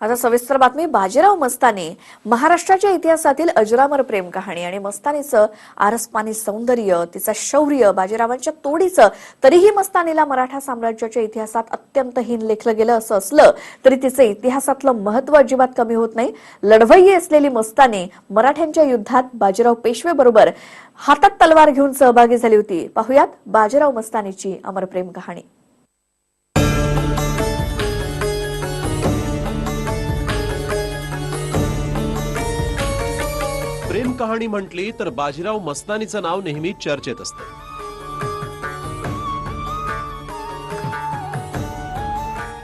आता सविस्तर बातमी बाजीराव मस्तानी महाराष्ट्राच्या इतिहासातील अजरामर प्रेम कहाणी आणि मस्तानीचं आरसपानी सौंदर्य तिचं शौर्य बाजीरावांच्या तोडीचं तरीही मस्तानीला मराठा साम्राज्याच्या इतिहासात अत्यंत हीन लेखलं गेलं असं असलं तरी तिचं इतिहासातलं महत्त्व अजिबात कमी होत नाही. लढवय्ये असलेली मस्तानी मराठ्यांच्या युद्धात बाजीराव पेशवे बरोबर हातात तलवार घेऊन सहभागी झाली होती. पाहुयात बाजीराव मस्तानीची अमर प्रेम कहाणी. कहाणी म्हटली तर बाजीराव मस्तानीचं नाव नेहमी चर्चेत असतं.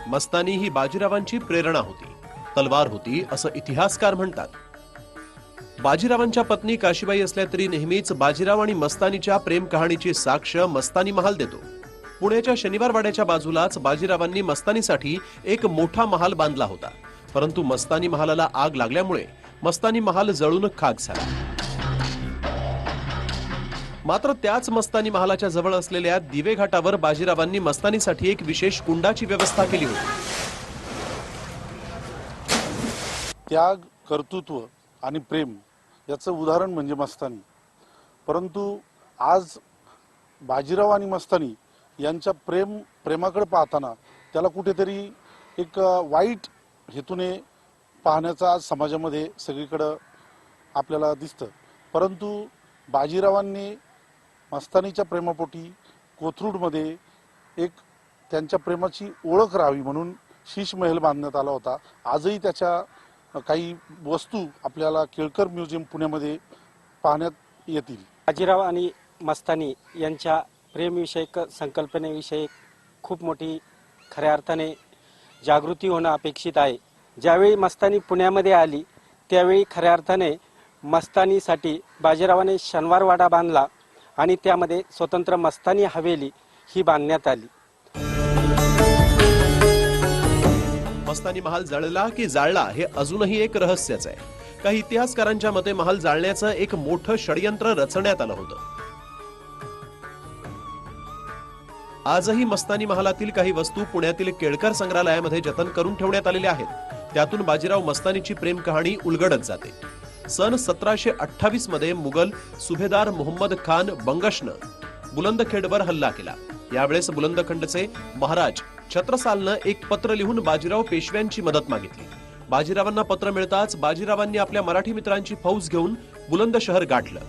मस्तानी ही बाजीरावांची प्रेरणा होती तलवार होती असं इतिहासकार म्हणतात. बाजीरावांच्या पत्नी काशीबाई असल्या तरी नेहमीच बाजीराव आणि मस्तानीच्या प्रेम कहाणीची साक्ष मस्तानी महाल देतो. पुण्याच्या शनिवारवाड्याच्या बाजूलाच बाजीरावांनी मस्तानीसाठी एक मोठा महाल बांधला होता. परंतु मस्तानी महालाला आग लागल्यामुळे मस्तानी महाल जळून खाक झाला. मात्र त्याच मस्तानी महालाच्या जवळ असलेल्या दिवे घाटावर बाजीरावांनी मस्तानीसाठी एक विशेष कुंडाची व्यवस्था केली होती. त्याग कर्तृत्व आणि प्रेम याचं उदाहरण म्हणजे मस्तानी. परंतु आज बाजीराव आणि मस्तानी यांच्या प्रेम प्रेमाकडे पाहताना त्याला कुठेतरी एक वाईट हेतूने पाहण्याचा आज समाजामध्ये सगळीकडं आपल्याला दिसतं. परंतु बाजीरावांनी मस्तानीच्या प्रेमापोटी कोथरूडमध्ये एक त्यांच्या प्रेमाची ओळख राहावी म्हणून शीश महल बांधण्यात आला होता. आजही त्याच्या काही वस्तू आपल्याला केळकर म्युझियम पुण्यामध्ये पाहण्यात येतील. बाजीराव आणि मस्तानी यांच्या प्रेमविषयक संकल्पनेविषयी खूप मोठी खऱ्या अर्थाने जागृती होणं अपेक्षित आहे. ज्यावेळी मस्तानी पुण्यामध्ये आली त्यावेळी खऱ्या अर्थाने मस्तानीसाठी बाजीरावाने शनिवारवाडा बांधला. आणि त्यामध्ये स्वतंत्र मस्तानी हवेली ही बांधण्यात आली. मस्तानी महाल जळला की जाळला हे अजूनही एक रहस्यच आहे. काही इतिहासकारांच्या मते महाल जाळण्याचं एक मोठं षडयंत्र रचण्यात आलं होतं. आजही मस्तानी महालातील काही वस्तू पुण्यातील केळकर संग्रहालयामध्ये जतन करून ठेवण्यात आलेल्या आहेत. त्यातून बाजीराव मस्तानीची प्रेम कहाणी उलगडत जाते. सन सतराशे अठ्ठावीसमध्ये मुघल सुभेदार मोहम्मद खान बंगशनं बुलंदखेडवर हल्ला केला. यावेळेस बुलंदखंडचे महाराज छत्रसालनं एक पत्र लिहून बाजीराव पेशव्यांची मदत मागितली. बाजीरावांना पत्र मिळताच बाजीरावांनी आपल्या मराठी मित्रांची फौज घेऊन बुलंद शहर गाठलं.